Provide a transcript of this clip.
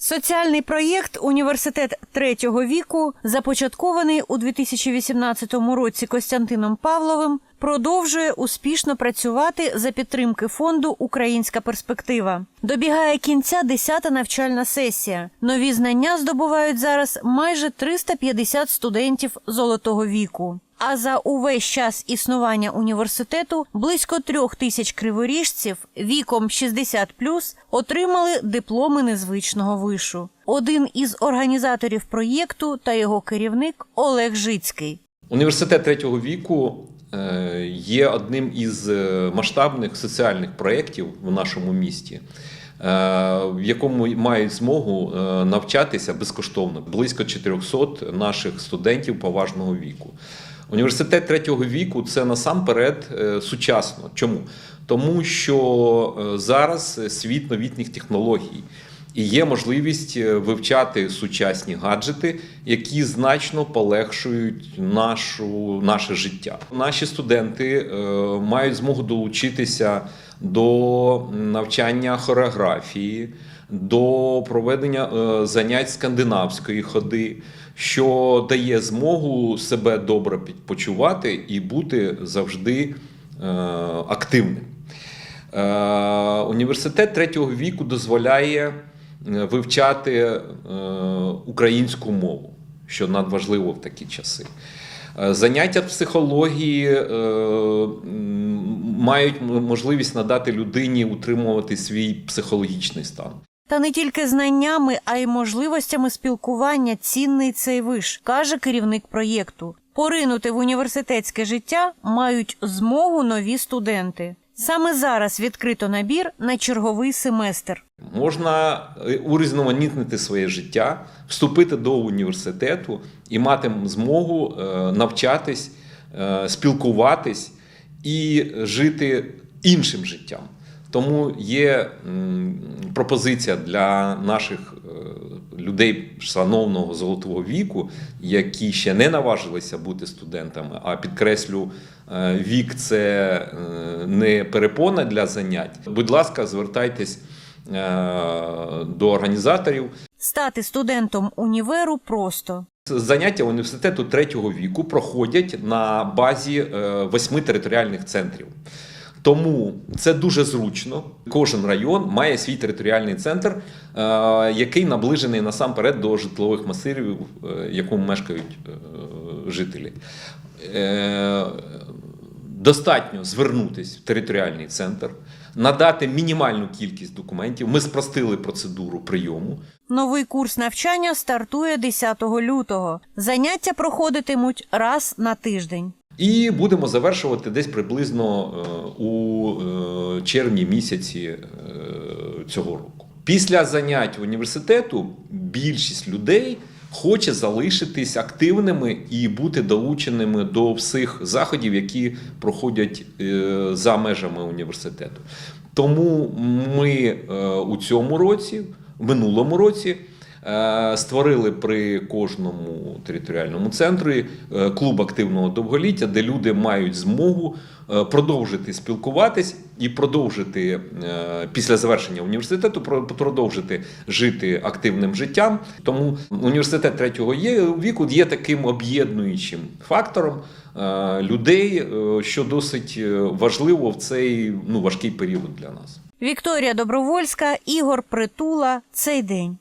Соціальний проєкт Університет третього віку, започаткований у 2018 році Костянтином Павловим, продовжує успішно працювати за підтримки фонду Українська перспектива. Добігає кінця 10-та навчальна сесія. Нові знання здобувають зараз майже 350 студентів золотого віку. А за увесь час існування університету близько трьох тисяч криворіжців віком 60+, отримали дипломи незвичного вишу. Один із організаторів проєкту та його керівник Олег Жицький. Університет третього віку е, є одним із е, масштабних соціальних проєктів в нашому місті, е, в якому мають змогу навчатися безкоштовно близько 400 наших студентів поважного віку. Університет третього віку це насамперед е, сучасно. Чому? Тому що е, зараз світ новітніх технологій. І є можливість е, вивчати сучасні гаджети, які значно полегшують нашу, наше життя. Наші студенти мають змогу долучитися до навчання хореографії, до проведення е, занять скандинавської ходи, що дає змогу себе добре почувати і бути завжди е, активним. Е, Університет третього віку дозволяє вивчати українську мову, що надважливо в такі часи. Заняття психології мають можливість надати людині утримувати свій психологічний стан. Та не тільки знаннями, а й можливостями спілкування цінний цей виш, каже керівник проєкту. Поринути в університетське життя мають змогу нові студенти. Саме зараз відкрито набір на черговий семестр. Можна е, урізноманітнити своє життя, вступити до університету і мати змогу е, навчатись, е, спілкуватись і жити іншим життям. Тому є пропозиція для наших е, людей шановного золотого віку, які ще не наважилися бути студентами. А підкреслю, е, вік це е, не перепона для занять. Будь ласка, звертайтесь до організаторів. Стати студентом універу просто. Заняття університету третього віку проходять на базі восьми територіальних центрів. Тому це дуже зручно. Кожен район має свій територіальний центр, е, який наближений насамперед до житлових масивів, е, в якому мешкають е, жителі. Е, Достатньо звернутися в територіальний центр, надати мінімальну кількість документів. Ми спростили процедуру прийому. Новий курс навчання стартує 10 лютого. Заняття проходитимуть раз на тиждень. І будемо завершувати десь приблизно е, у е, червні місяці е, цього року. Після занять університету більшість людей хоче залишитись активними і бути долученими до всіх заходів, які проходять за межами університету. Тому ми у цьому році, в минулому році. Е, Створили при кожному територіальному центрі е, клуб активного довголіття, де люди мають змогу е, продовжити спілкуватись і продовжити після завершення університету продовжити жити активним життям. Тому університет третього віку є таким об'єднуючим фактором людей, що досить важливо в цей ну, важкий період для нас. Вікторія Добровольська, Ігор Притула. Цей день.